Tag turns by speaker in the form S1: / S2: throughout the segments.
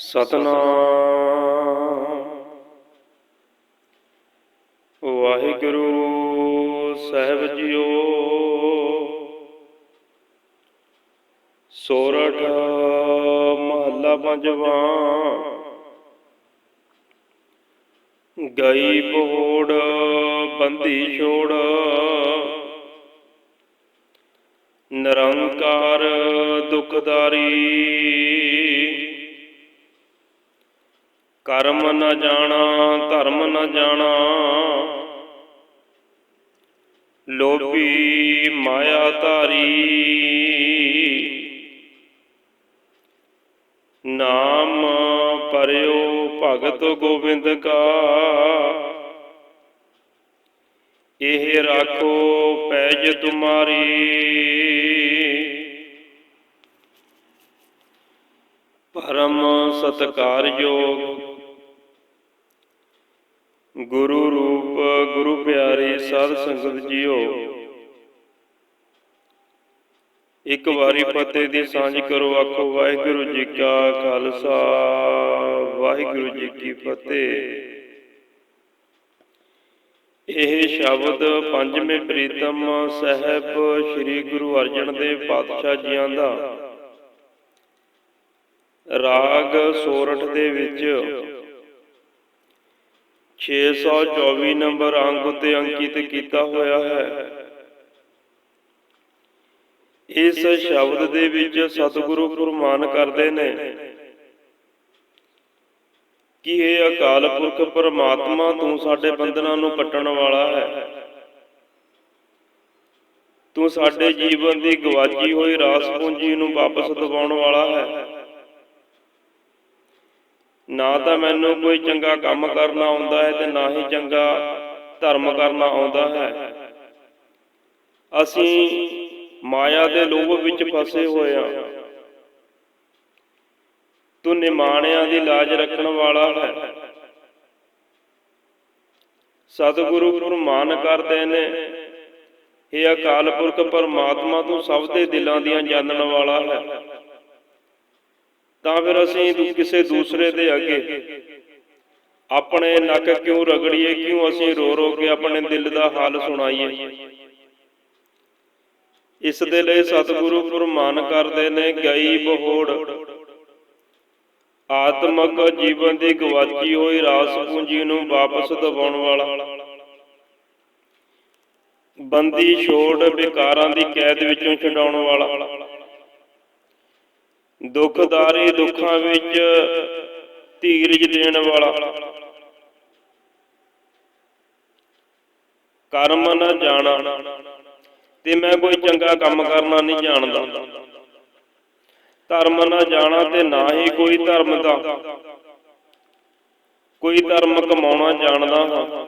S1: ਸਤਨਾਮ। ਵਾਹਿਗੁਰੂ ਸਾਹਿਬ ਜੀਓ। ਸੋਰਠ ਮਹੱਲਾ ਪੰਜਵਾਂ। ਗਈ ਬੋੜ ਬੰਦੀ ਛੋੜ। ਨਿਰੰਕਾਰ ਦੁਖਦਾਰੀ। ਕਰਮ ਨ ਜਾਣਾ, ਧਰਮ ਨ ਜਾਣਾ। ਲੋਭੀ ਮਾਇਆ ਧਾਰੀ ਨਾਮ ਪਰਿਓ ਭਗਤ ਗੋਬਿੰਦ ਕਾ। ਇਹ ਰਾਖੋ ਪੈਜ ਤੁਮਾਰੀ। ਪਰਮ ਸਤਕਾਰਯੋਗ ਗੁਰੂ ਰੂਪ, ਗੁਰੂ ਪਿਆਰੀ, ਸਾਧ ਸੰਗਤ ਜੀਓ। ਇੱਕ ਵਾਰੀ ਫਤਿਹ ਦੀ ਸਾਂਝ ਕਰੋ, ਆਖੋ, ਵਾਹਿਗੁਰੂ ਜੀ ਕਾ ਖਾਲਸਾ, ਵਾਹਿਗੁਰੂ ਜੀ ਕੀ ਫਤਿਹ। ਇਹ ਸ਼ਬਦ ਪੰਜਵੇਂ ਪ੍ਰੀਤਮ ਸਾਹਿਬ ਸ੍ਰੀ ਗੁਰੂ ਅਰਜਨ ਦੇਵ ਪਾਤਸ਼ਾਹ ਜੀਆਂ ਦਾ। ਰਾਗ ਸੋਰਠ ਦੇ ਵਿੱਚ 624 ਨੰਬਰ ਅੰਕ ਉਤੇ ਅੰਕਿਤ ਕੀਤਾ ਹੋਇਆ ਹੈ। ਇਸ ਸ਼ਬਦ ਦੇ ਵਿੱਚ ਸਤਿਗੁਰੂ ਫਰਮਾਨ ਕਰਦੇ ਨੇ ਕਿ ਇਹ ਅਕਾਲ ਪੁਰਖ ਪਰਮਾਤਮਾ ਤੂੰ ਸਾਡੇ ਬੰਧਨਾਂ ਨੂੰ ਕੱਟਣ ਵਾਲਾ ਹੈ। ਤੂੰ ਸਾਡੇ ਜੀਵਨ ਦੀ ਗਵਾਚੀ ਹੋਈ ਰਾਸ ਪੂੰਜੀ ਨੂੰ ਵਾਪਸ ਦਿਵਾਉਣ ਵਾਲਾ ਹੈ। ਨਾ ਤਾਂ ਮੈਨੂੰ ਕੋਈ ਚੰਗਾ ਕੰਮ ਕਰਨਾ ਆਉਂਦਾ ਹੈ ਤੇ ਨਾ ਹੀ ਚੰਗਾ ਧਰਮ ਕਰਨਾ ਆਉਂਦਾ ਹੈ। ਅਸੀਂ ਮਾਇਆ ਦੇ ਲੋਭ ਵਿੱਚ ਫਸੇ ਹੋਏ ਹਾਂ। ਤੂੰ ਨਿਮਾਣਿਆਂ ਦੀ ਲਾਜ ਰੱਖਣ ਵਾਲਾ ਹੈ। ਸਤਿਗੁਰੂ ਫਰਮਾਨ ਕਰਦੇ ਨੇ। ਇਹ ਅਕਾਲ ਪੁਰਖ ਪਰਮਾਤਮਾ ਤੂੰ ਸਭ ਦੇ ਦਿਲਾਂ ਦੀਆਂ ਜਾਣਨ ਵਾਲਾ ਹੈ। ਤਾਂ ਫਿਰ ਅਸੀਂ ਕਿਸੇ ਦੂਸਰੇ ਦੇ ਅੱਗੇ ਆਪਣੇ ਨੱਕ ਕਿਉਂ ਰਗੜੀਏ? ਕਿਉਂ ਅਸੀਂ ਰੋ ਰੋ ਕੇ ਆਪਣੇ ਦਿਲ ਦਾ ਹਾਲ ਸੁਣਾਈਏ? ਇਸ ਦੇ ਲਈ ਸਤਿਗੁਰੂ ਫਰਮਾਨ ਕਰਦੇ ਨੇ ਗਈ ਬਹੋੜ। ਆਤਮਕ ਜੀਵਨ ਦੀ ਗਵਾਚੀ ਹੋਈ ਰਾਸ ਪੂੰਜੀ ਨੂੰ ਵਾਪਸ ਦਿਵਾਉਣ ਵਾਲਾ। ਬੰਦੀ ਛੋੜ ਵਿਕਾਰਾਂ ਦੀ ਕੈਦ ਵਿੱਚੋਂ ਛਡਾਉਣ ਵਾਲਾ। ਦੁਖਦਾਰੀ ਦੁੱਖਾਂ ਵਿੱਚ ਧੀਰਜ ਦੇਣ ਵਾਲਾ। ਕਰਮ ਨਾ ਜਾਣਾ ਤੇ ਮੈਂ ਕੋਈ ਚੰਗਾ ਕੰਮ ਕਰਨਾ ਨਹੀਂ ਜਾਣਦਾ। ਧਰਮ ਨਾ ਜਾਣਾ ਤੇ ਨਾ ਹੀ ਕੋਈ ਧਰਮ ਦਾ। ਕੋਈ ਧਰਮ ਕਮਾਉਣਾ ਜਾਣਦਾ ਹਾਂ।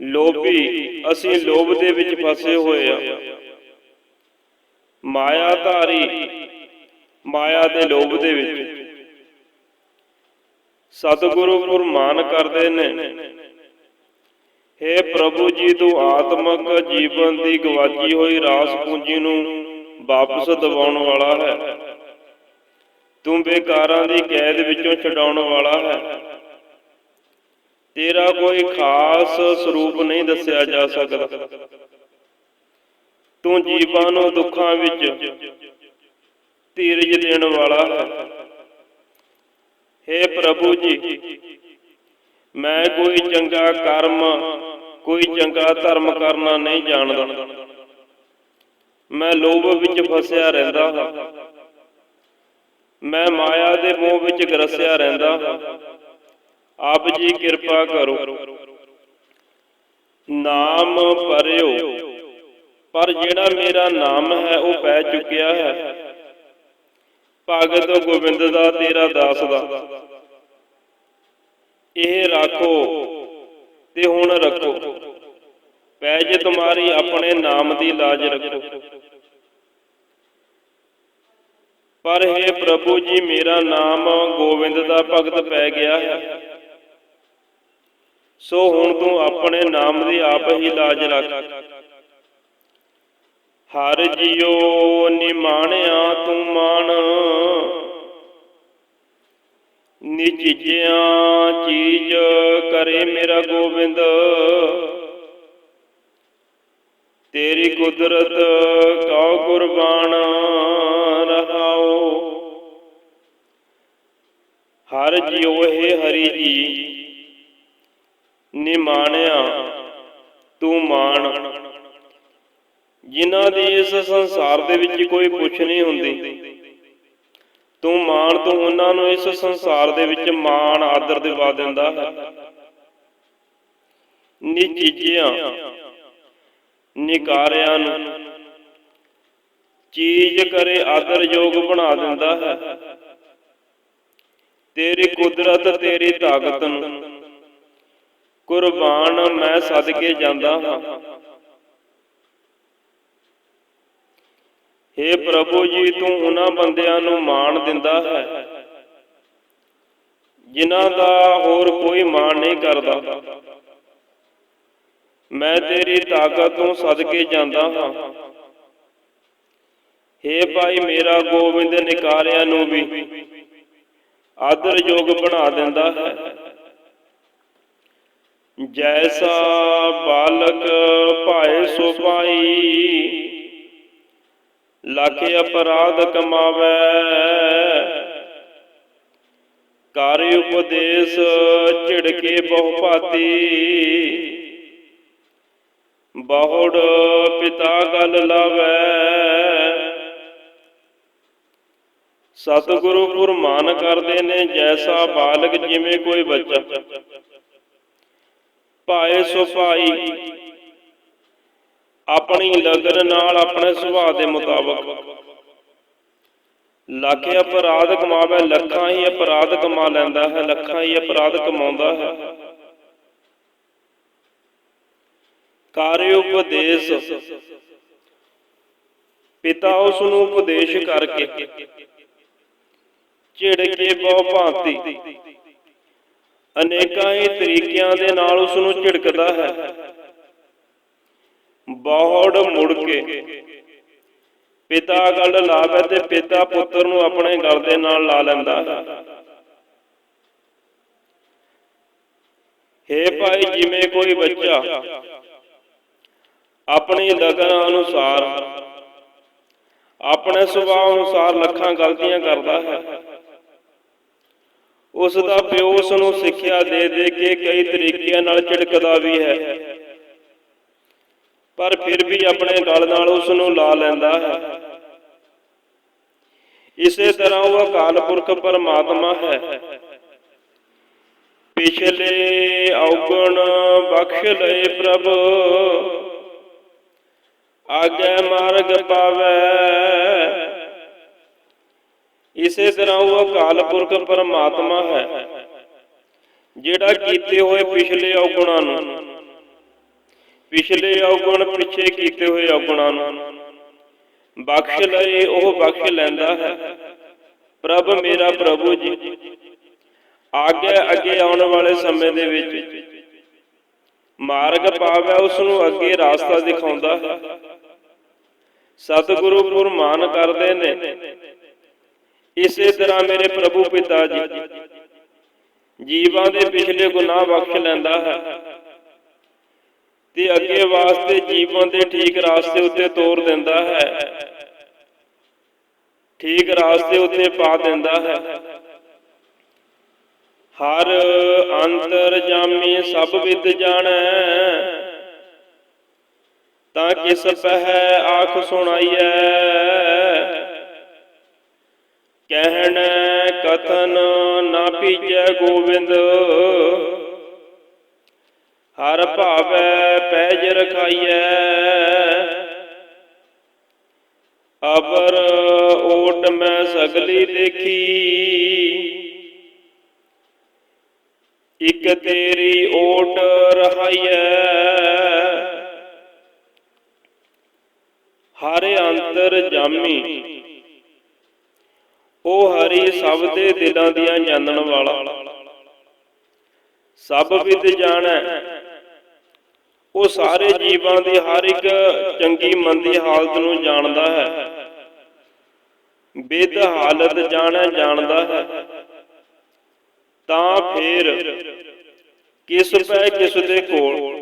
S1: ਲੋਭੀ ਅਸੀਂ ਲੋਭ ਦੇ ਵਿੱਚ ਫਸੇ ਹੋਏ ਆ ਮਾਇਆ ਧਾਰੀ ਮਾਇਆ ਦੇ ਲੋਭ ਦੇ ਵਿੱਚ। ਸਤਿਗੁਰੂ ਫਰਮਾਨ ਕਰਦੇ ਨੇ। हे ਪ੍ਰਭੂ ਜੀ, ਤੂੰ ਆਤਮਕ ਜੀਵਨ ਦੀ ਗਵਾਚੀ ਹੋਈ ਰਾਸ ਪੂੰਜੀ ਨੂੰ ਵਾਪਸ ਦਿਵਾਉਣ ਵਾਲਾ ਹੈ। ਤੂੰ ਬੇਕਾਰਾਂ ਦੀ ਕੈਦ ਵਿੱਚੋਂ ਛਡਾਉਣ ਵਾਲਾ ਹੈ। ਤੇਰਾ ਕੋਈ ਖਾਸ ਸਰੂਪ ਨਹੀਂ ਦੱਸਿਆ ਜਾ ਸਕਦਾ। ਤੂੰ ਜੀਵਾਂ ਨੂੰ ਦੁੱਖਾਂ ਵਿੱਚ ਧੀਰਜ ਦੇਣ ਵਾਲਾ ਹੈ। हे ਪ੍ਰਭੂ ਜੀ, ਮੈਂ ਕੋਈ ਚੰਗਾ ਕਰਮ, ਕੋਈ ਚੰਗਾ ਧਰਮ ਕਰਨਾ ਨਹੀਂ ਜਾਣਦਾ। ਮੈਂ ਲੋਭ ਵਿੱਚ ਫਸਿਆ ਰਹਿੰਦਾ ਹਾਂ। ਮੈਂ ਮਾਇਆ ਦੇ ਮੋਹ ਵਿੱਚ ਗਰਸਿਆ ਰਹਿੰਦਾ ਹਾਂ। ਆਪ ਜੀ ਕਿਰਪਾ ਕਰੋ। ਨਾਮ ਪਰਿਓ ਪਰ ਜਿਹੜਾ ਮੇਰਾ ਨਾਮ ਹੈ, ਉਹ ਪੈ ਚੁੱਕਿਆ ਹੈ। ਭਗਤ ਗੋਬਿੰਦ ਦਾ, ਤੇਰਾ ਦਾਸ ਦਾ। ਇਹ ਰੱਖੋ ਤੇ ਹੁਣ ਰੱਖੋ। ਪੈਜ ਤੁਮਾਰੀ ਆਪਣੇ ਨਾਮ ਦੀ ਲਾਜ ਰੱਖੋ। ਪਰ हे ਪ੍ਰਭੂ ਜੀ, ਮੇਰਾ ਨਾਮ ਗੋਬਿੰਦ ਦਾ ਭਗਤ ਪੈ ਗਿਆ ਹੈ। ਸੋ ਹੁਣ ਤੂੰ ਆਪਣੇ ਨਾਮ ਦੀ ਆਪ ਹੀ ਲਾਜ ਰੱਖ। ਹਰ ਜਿਉ ਨਿਮਾਣਿਆ ਤੂੰ ਮਾਣ। ਨਿਚਿਜਿਆਂ ਚੀਜ਼ ਕਰੇ ਮੇਰਾ ਗੋਬਿੰਦ। ਤੇਰੀ ਕੁਦਰਤ ਕਉ ਕੁਰਬਾਨ ਰਹਾਓ। ਹਰ ਜਿਉ ਹੈ ਹਰੀ ਜੀ। ਨਿਮਾਣਿਆ ਤੂੰ ਮਾਣ। ਜਿਨ੍ਹਾਂ ਦੀ ਇਸ ਸੰਸਾਰ ਦੇ ਵਿੱਚ ਕੋਈ ਪੁੱਛ ਨਹੀਂ ਹੁੰਦੀ। ਤੂੰ ਮਾਣ, ਤੂੰ ਉਹਨਾਂ ਨੂੰ ਇਸ ਸੰਸਾਰ ਦੇ ਵਿੱਚ ਮਾਣ, ਆਦਰ ਦਿਵਾ ਦਿੰਦਾ ਹੈ। ਨਿਚੀਜਿਆਂ ਨਿਕਾਰਿਆਂ ਨੂੰ ਚੀਜ਼ ਕਰੇ, ਆਦਰ ਯੋਗ ਬਣਾ ਦਿੰਦਾ ਹੈ। ਤੇਰੀ ਕੁਦਰਤ, ਤੇਰੀ ਤਾਕਤ ਨੂੰ ਕੁਰਬਾਨ ਮੈਂ ਸਦਕੇ ਜਾਂਦਾ ਹਾਂ। हे ਪ੍ਰਭੂ ਜੀ, ਤੂੰ ਉਹਨਾਂ ਬੰਦਿਆਂ ਨੂੰ ਮਾਣ ਦਿੰਦਾ ਹੈ, ਜਿਨ੍ਹਾਂ ਦਾ ਹੋਰ ਕੋਈ ਮਾਣ ਨਹੀਂ ਕਰਦਾ। ਮੈਂ ਤੇਰੀ ਤਾਕਤ ਤੋਂ ਸਦਕੇ ਜਾਂਦਾ ਹਾਂ। हे ਭਾਈ, ਮੇਰਾ ਗੋਬਿੰਦ ਨਿਕਾਰਿਆਂ ਨੂੰ ਵੀ ਆਦਰਯੋਗ ਬਣਾ ਦਿੰਦਾ ਹੈ। ਜੈਸਾ ਬਾਲਕ ਭਾਏ ਸੋ ਪਾਈ ਲੱਖ ਅਪਰਾਧ ਕਮਾਵੇ। ਕਰ ਉਪਦੇਸ਼ ਝਿੜਕੇ ਬਹੁ ਭਾਤੀ ਬਹੁੜ ਪਿਤਾ ਗਲ ਲਾਵੇ। ਸਤਿਗੁਰੂ ਗੁਰਮਾਨ ਕਰਦੇ ਨੇ, ਜੈਸਾ ਬਾਲਕ ਜਿਵੇਂ ਕੋਈ ਬੱਚਾ। ਭਾਏ ਸੋ ਭਾਈ ਆਪਣੀ ਲਗਨ ਨਾਲ ਆਪਣੇ ਸੁਭਾਅ ਦੇ ਮੁਤਾਬਕ। ਲੱਖ ਅਪਰਾਧ ਕਮਾਵੇ, ਲੱਖਾਂ ਹੀ ਅਪਰਾਧ ਕਮਾ ਲੈਂਦਾ ਹੈ, ਲੱਖਾਂ ਹੀ ਅਪਰਾਧ ਕਮਾਉਂਦਾ ਹੈ। ਕਾਰਿ ਉਪਦੇਸ਼। ਪਿਤਾ ਉਸ ਨੂੰ ਉਪਦੇਸ਼ ਕਰਕੇ ਝਿੜ ਕੇ ਬਹੁ ਭਾਂਤੀ। ਅਨੇਕਾਂ ਹੀ ਤਰੀਕਿਆਂ ਦੇ ਨਾਲ ਉਸ ਨੂੰ ਝਿੜਕਦਾ ਹੈ। ਬਹੁੜ ਮੁੜ ਕੇ। ਪਿਤਾ ਗਲ ਲਾਵੇ ਤੇ ਪਿਤਾ ਪੁੱਤਰ ਨੂੰ ਆਪਣੇ ਗਲ ਦੇ ਨਾਲ ਲਾ ਲੈਂਦਾ। ਹੇ ਭਾਈ, ਜਿਵੇਂ ਕੋਈ ਬੱਚਾ ਆਪਣੀ ਲਗਨ ਅਨੁਸਾਰ, ਆਪਣੇ ਸੁਭਾਅ ਅਨੁਸਾਰ ਲੱਖਾਂ ਗਲਤੀਆਂ ਕਰਦਾ ਹੈ ਉਸ ਦਾ ਪਿਓ ਉਸ ਨੂੰ ਸਿੱਖਿਆ ਦੇ ਦੇ ਕੇ ਕਈ ਤਰੀਕਿਆਂ ਨਾਲ ਝਿੜਕਦਾ ਵੀ ਹੈ। ਪਰ ਫਿਰ ਵੀ ਆਪਣੇ ਗਲ ਨਾਲ ਉਸ ਨੂੰ ਲਾ ਲੈਂਦਾ ਹੈ। ਇਸੇ ਤਰ੍ਹਾਂ ਉਹ ਅਕਾਲ ਪੁਰਖ ਪਰਮਾਤਮਾ ਹੈ। ਪਿਛਲੇ ਔਗਣ ਬਖਸ਼ ਲਏ ਪ੍ਰਭ। ਆਗੇ ਮਾਰਗ ਪਾਵੇ। ਇਸੇ ਤਰ੍ਹਾਂ ਉਹ ਅਕਾਲ ਪੁਰਖ ਪਰਮਾਤਮਾ ਹੈ, ਜਿਹੜਾ ਕੀਤੇ ਹੋਏ ਪਿਛਲੇ ਔਗਣਾਂ ਨੂੰ ਪਿਛਲੇ ਔਗਣ ਪਿੱਛੇ ਕੀਤੇ ਹੋਏ ਔਗਣਾਂ ਨੂੰ। ਬਖਸ਼ ਲਏ ਉਹ ਬਖਸ਼ ਲੈਂਦਾ ਹੈ। ਪ੍ਰਭ ਮੇਰਾ ਪ੍ਰਭੂ ਜੀ ਅੱਗੇ ਅੱਗੇ ਆਉਣ ਵਾਲੇ ਸਮੇਂ ਦੇ ਵਿੱਚ ਮਾਰਗ ਪਾਵੇ ਉਸ ਨੂੰ ਅੱਗੇ ਰਾਸਤਾ ਦਿਖਾਉਂਦਾ ਹੈ। ਸਤਿਗੁਰੂ ਫੁਰਮਾਨ ਕਰਦੇ ਨੇ, ਇਸੇ ਤਰ੍ਹਾਂ ਮੇਰੇ ਪ੍ਰਭੂ ਪਿਤਾ ਜੀ, ਜੀਵਾਂ ਦੇ ਪਿਛਲੇ ਗੁਨਾਹ ਬਖਸ਼ ਲੈਂਦਾ ਹੈ। ਤੇ ਅੱਗੇ ਵਾਸਤੇ ਜੀਵਨ ਦੇ ਠੀਕ ਰਾਸਤੇ ਉੱਤੇ ਤੋਰ ਦਿੰਦਾ ਹੈ। ਠੀਕ ਰਾਸਤੇ ਉੱਤੇ ਪਾ ਦਿੰਦਾ ਹੈ। ਹਰ ਅੰਤਰ ਸਭ ਵਿਦ ਜਾਣੈ, ਤਾਂ ਕਿਸ ਪਹਿ ਆਖ ਸੁਣਾਈਐ? ਕਹਿਣ ਕਥਨ ਨਾ ਪੀਜੈ ਗੋਬਿੰਦ ਹਰ ਭਾਵੈ ਪੈਜ ਰਖਾਈਐ। ਅਬਰ ਓਟ ਮੈਂ ਸਗਲੀ ਦੇਖੀ। ਇਕ ਤੇਰੀ ਓਟ ਰਹਾਈਐ। ਹਰ ਅੰਤਰ ਜਾਮੀ। ਉਹ ਹਰੀ ਸਭ ਦੇ ਦਿਲਾਂ ਦੀਆਂ ਜਾਣਨ ਵਾਲਾ। ਸਭ ਵਿਦ ਜਾਣੈ। ਉਹ ਸਾਰੇ ਜੀਵਾਂ ਦੀ ਹਰ ਇੱਕ ਚੰਗੀ ਮੰਦੀ ਹਾਲਤ ਨੂੰ ਜਾਣਦਾ ਹੈ। ਵਿਦ ਹਾਲਤ ਜਾਣੈ ਜਾਣਦਾ ਹੈ। ਤਾਂ ਫੇਰ ਕਿਸ ਪੈ ਕਿਸ ਦੇ ਕੋਲ?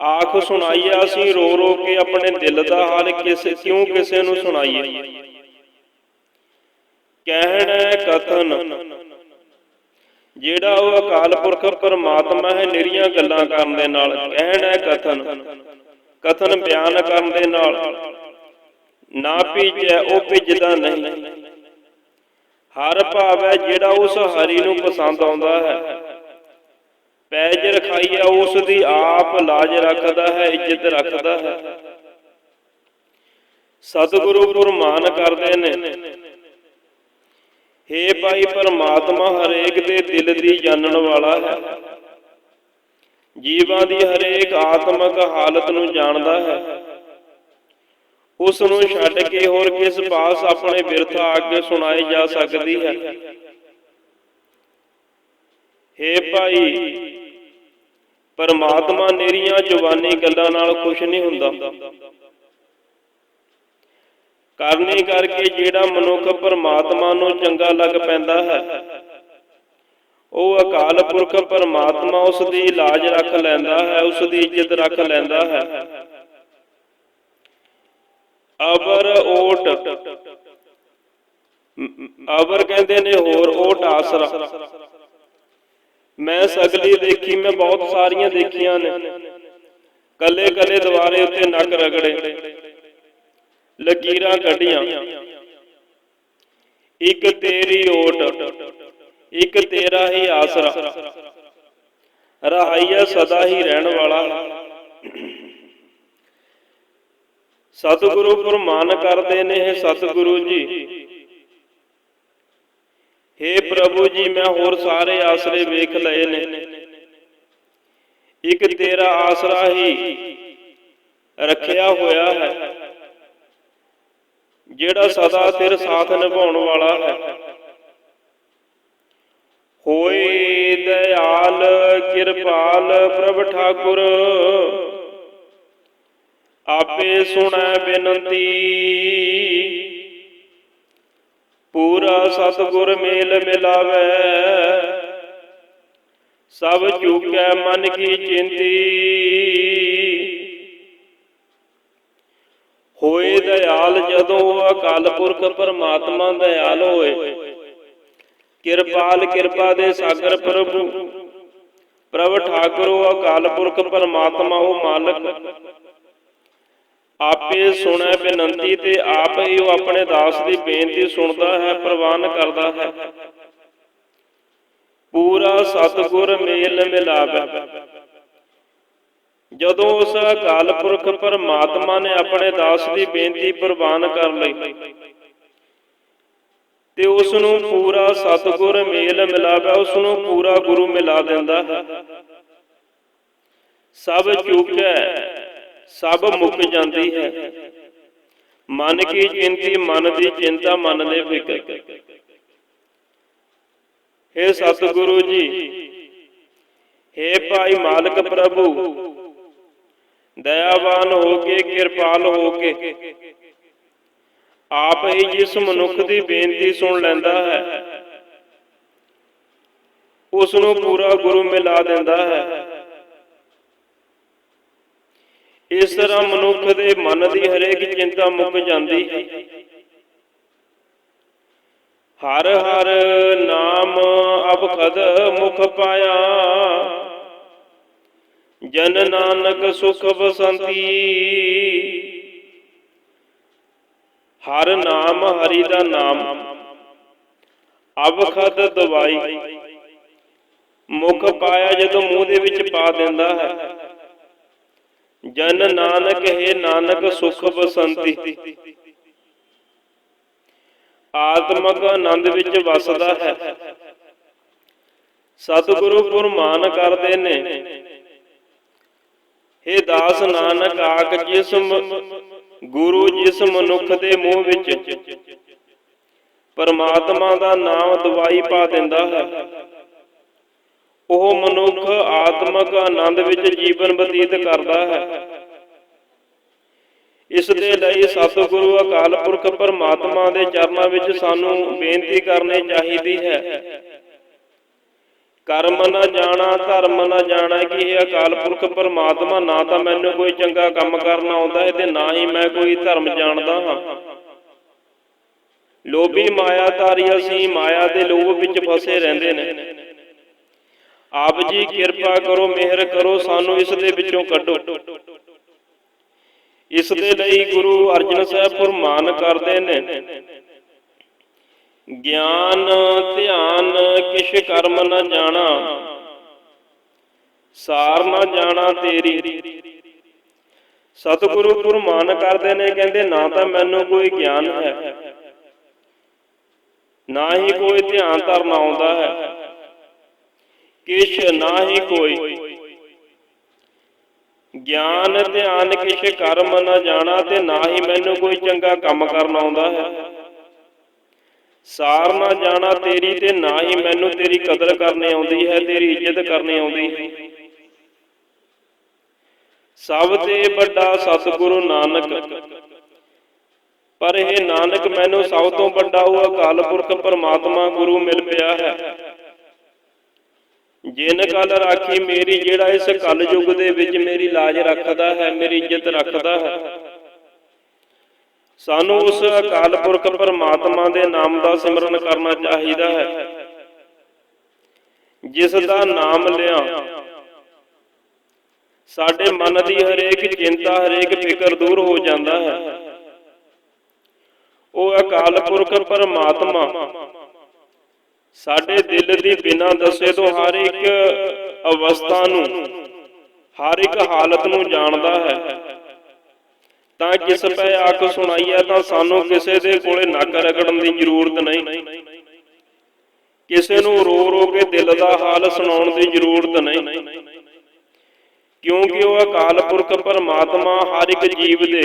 S1: ਆਖ ਸੁਣਾਈਆ ਅਸੀਂ ਰੋ ਰੋ ਕੇ ਆਪਣੇ ਦਿਲ ਦਾ ਹਾਲ ਕਿਸ ਕਿਉਂ ਕਿਸੇ ਨੂੰ ਸੁਣਾਈਏ? ਕਹਿਣ ਕਥਨ ਜਿਹੜਾ ਉਹ ਅਕਾਲ ਪੁਰਖ ਪਰਮਾਤਮਾ ਹੈ, ਨਿਰੀਆਂ ਗੱਲਾਂ ਕਰਨ ਦੇ ਨਾਲ, ਕਹਿਣ ਹੈ ਕਥਨ ਕਥਨ ਬਿਆਨ ਕਰਨ ਦੇ ਨਾਲ, ਨਾ ਭੀਜੈ ਉਹ ਭਿੱਜਦਾ ਨਹੀਂ। ਹਰ ਭਾਵ ਹੈ ਜਿਹੜਾ ਉਸ ਹਰੀ ਨੂੰ ਪਸੰਦ ਆਉਂਦਾ ਹੈ। ਪੈਜ ਰਖਾਈਆ, ਉਸ ਦੀ ਆਪ ਲਾਜ ਰੱਖਦਾ ਹੈ, ਇੱਜ਼ਤ ਰੱਖਦਾ ਹੈ। ਸਤਿਗੁਰੂ ਗੁਰਮਾਨ ਕਰਦੇ ਨੇ। ਹੇ ਭਾਈ ਪਰਮਾਤਮਾ ਹਰੇਕ ਦੇ ਦਿਲ ਦੀ ਜਾਣਨ ਵਾਲਾ ਹੈ। ਜੀਵਾਂ ਦੀ ਹਰੇਕ ਆਤਮਿਕ ਹਾਲਤ ਨੂੰ ਜਾਣਦਾ ਹੈ। ਉਸ ਨੂੰ ਛੱਡ ਕੇ ਹੋਰ ਕਿਸ ਪਾਸ ਆਪਣੇ ਬਿਰਥਾ ਅੱਗੇ ਸੁਣਾਈ ਜਾ ਸਕਦੀ ਹੈ? ਹੇ ਭਾਈ, ਪਰਮਾਤਮਾ ਨੇਰੀਆਂ ਜਵਾਨੀ ਗੱਲਾਂ ਨਾਲ ਖੁਸ਼ ਨਹੀਂ ਹੁੰਦਾ। ਕਰਨੀ ਕਰਕੇ ਜਿਹੜਾ ਮਨੁੱਖ ਪਰਮਾਤਮਾ ਨੂੰ ਚੰਗਾ ਲੱਗ ਪੈਂਦਾ ਹੈ। ਉਹ ਅਕਾਲ ਪੁਰਖ ਪਰਮਾਤਮਾ ਉਸ ਦੀ ਲਾਜ ਰੱਖ ਲੈਂਦਾ ਹੈ, ਉਸ ਦੀ ਇੱਜ਼ਤ ਰੱਖ ਲੈਂਦਾ ਹੈ। ਅਬਰ ਓਟ। ਅਬਰ ਕਹਿੰਦੇ ਨੇ ਹੋਰ ਓਟ ਆਸਰਾ। ਮੈਂ ਸਗਲੀ ਦੇਖੀ, ਮੈਂ ਬਹੁਤ ਸਾਰੀਆਂ ਦੇਖੀਆਂ ਨੇ। ਕੱਲੇ ਕੱਲੇ ਦੁਆਰੇ ਉੱਤੇ ਨੱਕ ਰਗੜੇ। ਲਕੀਰਾਂ ਕੱਢੀਆਂ। ਇੱਕ ਤੇਰੀ ਓਟ, ਇੱਕ ਤੇਰਾ ਹੀ ਆਸਰਾ। ਰਹਾਈਆ ਸਦਾ ਹੀ ਰਹਿਣ ਵਾਲਾ। ਸਤਿਗੁਰੂ ਫਰਮਾਨ ਕਰਦੇ ਨੇ ਇਹ ਸਤਿਗੁਰੂ ਜੀ। हे ਪ੍ਰਭੂ ਜੀ, ਮੈਂ ਹੋਰ ਸਾਰੇ ਆਸਰੇ ਵੇਖ ਲਏ ਨੇ। ਇੱਕ ਤੇਰਾ ਆਸਰਾ ਹੀ ਰੱਖਿਆ ਹੋਇਆ ਹੈ। ਜਿਹੜਾ ਸਦਾ ਤੇਰੇ ਸਾਥ ਨਿਭਾਉਣ ਵਾਲਾ ਹੈ। ਹੋਏ ਦਇਆਲ, ਕਿਰਪਾਲ, ਪ੍ਰਭ ਠਾਕੁਰ। ਆਪੇ ਸੁਣੈ ਬੇਨੰਤੀ। ਪੂਰਾ ਸਤਗੁਰ ਮੇਲ ਮਿਲਾਵੇ। ਸਭ ਚੁਕੈ ਮਨ ਕੀ ਚਿੰਤੀ। ਹੋਏ ਦਇਆਲ ਜਦੋਂ ਅਕਾਲ ਪੁਰਖ ਪਰਮਾਤਮਾ ਦਇਆਲ ਹੋਏ। ਕਿਰਪਾਲ ਕਿਰਪਾ ਦੇ ਸਾਗਰ ਪ੍ਰਭੂ। ਪ੍ਰਭ ਠਾਕੁਰ ਅਕਾਲ ਪੁਰਖ ਪਰਮਾਤਮਾ, ਉਹ ਮਾਲਕ। ਆਪੇ ਸੁਣੈ ਬੇਨੰਤੀ ਤੇ ਆਪ ਹੀ ਉਹ ਆਪਣੇ ਦਾਸ ਦੀ ਬੇਨਤੀ ਸੁਣਦਾ ਹੈ, ਪ੍ਰਵਾਨ ਕਰਦਾ ਹੈ। ਪੂਰਾ ਸਤਗੁਰ ਮੇਲ ਮਿਲਾਵੇ। ਜਦੋਂ ਉਸ ਅਕਾਲ ਪੁਰਖ ਪਰਮਾਤਮਾ ਨੇ ਆਪਣੇ ਦਾਸ ਦੀ ਬੇਨਤੀ ਪ੍ਰਵਾਨ ਕਰ ਲਈ ਤੇ ਉਸ ਨੂੰ ਪੂਰਾ ਸਤਗੁਰ ਮੇਲ ਮਿਲਾਵੇ ਉਸ ਨੂੰ ਪੂਰਾ ਗੁਰੂ ਮਿਲਾ ਦਿੰਦਾ ਹੈ। ਸਭ ਚੁੱਕੈ ਸਭ ਮੁੱਕ ਜਾਂਦੀ ਹੈ। ਮਨ ਕੀ ਚਿੰਤੀ, ਮਨ ਦੀ ਚਿੰਤਾ, ਮਨ ਦੇ ਫਿਕਰ। हे ਸਤਿਗੁਰੂ ਜੀ हे ਭਾਈ ਮਾਲਕ ਪ੍ਰਭੂ ਦਇਆਵਾਨ ਹੋ ਕੇ, ਕਿਰਪਾਲ ਹੋ ਕੇ। ਆਪ ਹੀ ਜਿਸ ਮਨੁੱਖ ਦੀ ਬੇਨਤੀ ਸੁਣ ਲੈਂਦਾ ਹੈ ਉਸ ਨੂੰ ਪੂਰਾ ਗੁਰੂ ਮਿਲਾ ਦਿੰਦਾ ਹੈ। ਇਸ ਤਰ੍ਹਾਂ ਮਨੁੱਖ ਦੇ ਮਨ ਦੀ ਹਰੇਕ ਚਿੰਤਾ ਮੁੱਕ ਜਾਂਦੀ ਹੈ। ਹਰ ਹਰ ਨਾਮ ਅਬਖਦ ਮੁਖ ਪਾਇਆ। ਜਨ ਨਾਨਕ ਸੁਖ ਬਸੰਤੀ। ਹਰ ਨਾਮ ਹਰੀ ਦਾ ਨਾਮ। ਅਬਖਦ ਦਵਾਈ। ਮੁਖ ਪਾਇਆ ਜਦੋਂ ਮੂੰਹ ਦੇ ਵਿੱਚ ਪਾ ਦਿੰਦਾ ਹੈ। ਜਨ ਨਾਨਕ ਹੈ ਨਾਨਕ ਸੁਖ ਬਸੰਤੀ। ਆਤਮਕ ਆਨੰਦ ਵਿੱਚ ਵਸਦਾ ਹੈ। ਸਤਿਗੁਰੂ ਫਰਮਾਨ ਕਰਦੇ ਨੇ। हे ਦਾਸ ਨਾਨਕ ਆਖ ਜਿਸ ਗੁਰੂ ਜਿਸ ਮਨੁੱਖ ਦੇ ਮੂੰਹ ਵਿੱਚ। ਪਰਮਾਤਮਾ ਦਾ ਨਾਮ ਦਵਾਈ ਪਾ ਦਿੰਦਾ ਹੈ। ਉਹ ਮਨੁੱਖ ਆਤਮਕ ਆਨੰਦ ਵਿੱਚ ਜੀਵਨ ਬਤੀਤ ਕਰਦਾ ਹੈ। ਇਸ ਦੇ ਲਈ ਸਤਿਗੁਰੂ ਅਕਾਲ ਪੁਰਖ ਪਰਮਾਤਮਾ ਦੇ ਚਰਨਾਂ ਵਿੱਚ ਸਾਨੂੰ ਬੇਨਤੀ ਕਰਨੀ ਚਾਹੀਦੀ ਹੈ। ਕਰਮ ਨਾ ਜਾਣਾ, ਧਰਮ ਨਾ ਜਾਣਾ ਕਿ ਇਹ ਅਕਾਲ ਪੁਰਖ ਪਰਮਾਤਮਾ, ਨਾ ਤਾਂ ਮੈਨੂੰ ਕੋਈ ਚੰਗਾ ਕੰਮ ਕਰਨਾ ਆਉਂਦਾ ਹੈ ਤੇ ਨਾ ਹੀ ਮੈਂ ਕੋਈ ਧਰਮ ਜਾਣਦਾ ਹਾਂ। ਲੋਭੀ ਮਾਇਆਧਾਰੀ ਅਸੀਂ ਮਾਇਆ ਦੇ ਲੋਭ ਵਿੱਚ ਫਸੇ ਰਹਿੰਦੇ ਨੇ। ਆਪ ਜੀ ਕਿਰਪਾ ਕਰੋ, ਮਿਹਰ ਕਰੋ, ਸਾਨੂੰ ਇਸ ਦੇ ਵਿੱਚੋਂ ਕੱਢੋ। ਇਸ ਦੇ ਲਈ ਗੁਰੂ ਅਰਜਨ ਸਾਹਿਬ ਫਰਮਾਨ ਕਰਦੇ ਨੇ ਗਿਆਨ, ਧਿਆਨ, ਕਿਛ ਕਰਮ ਨ ਜਾਣਾ। ਸਾਰ ਨ ਜਾਣਾ ਤੇਰੀ। ਸਤਿਗੁਰੂ ਫਰਮਾਨ ਕਰਦੇ ਨੇ, ਕਹਿੰਦੇ ਨਾ ਤਾਂ ਮੈਨੂੰ ਕੋਈ ਗਿਆਨ ਹੈ। ਨਾ ਹੀ ਕੋਈ ਧਿਆਨ ਧਰਨਾ ਆਉਂਦਾ ਹੈ। ਕਿਛ ਨਾ ਹੀ ਕੋਈ। ਗਿਆਨ, ਧਿਆਨ, ਕਿਛ ਕਰਮ ਨਾ ਜਾਣਾ ਤੇ ਨਾ ਹੀ ਮੈਨੂੰ ਕੋਈ ਚੰਗਾ ਕੰਮ ਕਰਨਾ ਆਉਂਦਾ ਹੈ। ਸਾਰ ਨਾ ਜਾਣਾ ਤੇਰੀ ਤੇ ਨਾ ਹੀ ਮੈਨੂੰ ਤੇਰੀ ਕਦਰ ਕਰਨੀ ਆਉਂਦੀ ਹੈ, ਤੇਰੀ ਇੱਜ਼ਤ ਕਰਨੀ ਆਉਂਦੀ ਹੈ। ਸਭ ਤੇ ਵੱਡਾ ਸਤਿਗੁਰੂ ਨਾਨਕ। ਪਰ ਇਹ ਨਾਨਕ ਮੈਨੂੰ ਸਭ ਤੋਂ ਵੱਡਾ ਉਹ ਅਕਾਲ ਪੁਰਖ ਪਰਮਾਤਮਾ ਗੁਰੂ ਮਿਲ ਪਿਆ ਹੈ। ਜਿਨ ਕਲ ਰਾਖੀ ਮੇਰੀ ਜਿਹੜਾ ਇਸ ਕਲ ਯੁਗ ਦੇ ਵਿੱਚ ਮੇਰੀ ਲਾਜ ਰੱਖਦਾ ਹੈ, ਮੇਰੀ ਇੱਜ਼ਤ ਰੱਖਦਾ ਹੈ। ਸਾਨੂੰ ਉਸ ਅਕਾਲ ਪੁਰਖ ਪਰਮਾਤਮਾ ਦੇ ਨਾਮ ਦਾ ਸਿਮਰਨ ਕਰਨਾ ਚਾਹੀਦਾ ਹੈ। ਜਿਸ ਦਾ ਨਾਮ ਲਿਆ। ਸਾਡੇ ਮਨ ਦੀ ਹਰੇਕ ਚਿੰਤਾ ਹਰੇਕ ਫਿਕਰ ਦੂਰ ਹੋ ਜਾਂਦਾ ਹੈ। ਉਹ ਅਕਾਲ ਪੁਰਖ ਪਰਮਾਤਮਾ। ਸਾਡੇ ਦਿਲ ਦੀ ਬਿਨਾਂ ਦੱਸੇ ਤੋਂ ਹਰ ਇੱਕ ਅਵਸਥਾ ਨੂੰ ਹਰ ਇੱਕ ਹਾਲਤ ਨੂੰ ਜਾਣਦਾ ਹੈ। ਤਾਂ ਕਿਸ ਪੈ ਆਖ ਸੁਣਾਈਐ ਤਾਂ ਸਾਨੂੰ ਕਿਸੇ ਦੇ ਕੋਲੇ ਨੱਕ ਰਗੜਨ ਦੀ ਜ਼ਰੂਰਤ ਨਹੀਂ। ਕਿਸੇ ਨੂੰ ਰੋ ਰੋ ਕੇ ਦਿਲ ਦਾ ਹਾਲ ਸੁਣਾਉਣ ਦੀ ਜ਼ਰੂਰਤ ਨਹੀਂ। ਕਿਉਂਕਿ ਉਹ ਅਕਾਲ ਪੁਰਖ ਪਰਮਾਤਮਾ ਹਰ ਇੱਕ ਜੀਵ ਦੇ।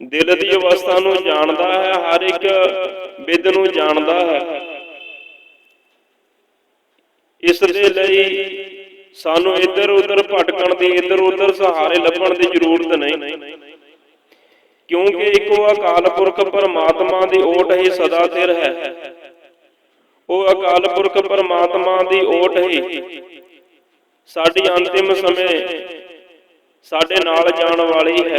S1: ਦਿਲ ਦੀ ਅਵਸਥਾ ਨੂੰ ਜਾਣਦਾ ਹੈ, ਹਰ ਇੱਕ ਵਿਦ ਨੂੰ ਜਾਣਦਾ ਹੈ। ਇਸ ਦੇ ਲਈ ਸਾਨੂੰ ਇੱਧਰ ਉੱਧਰ ਭਟਕਣ ਦੀ, ਇੱਧਰ ਉੱਧਰ ਸਹਾਰੇ ਲੱਭਣ ਦੀ ਜ਼ਰੂਰਤ ਨਹੀਂ। ਕਿਉਂਕਿ ਇੱਕੋ ਅਕਾਲ ਪੁਰਖ ਪਰਮਾਤਮਾ ਦੀ ਓਟ ਹੀ ਸਦਾ ਸਿਰ ਹੈ। ਉਹ ਅਕਾਲ ਪੁਰਖ ਪਰਮਾਤਮਾ ਦੀ ਓਟ ਹੀ। ਸਾਡੀ ਅੰਤਿਮ ਸਮੇਂ ਸਾਡੇ ਨਾਲ ਜਾਣ ਵਾਲੀ ਹੈ।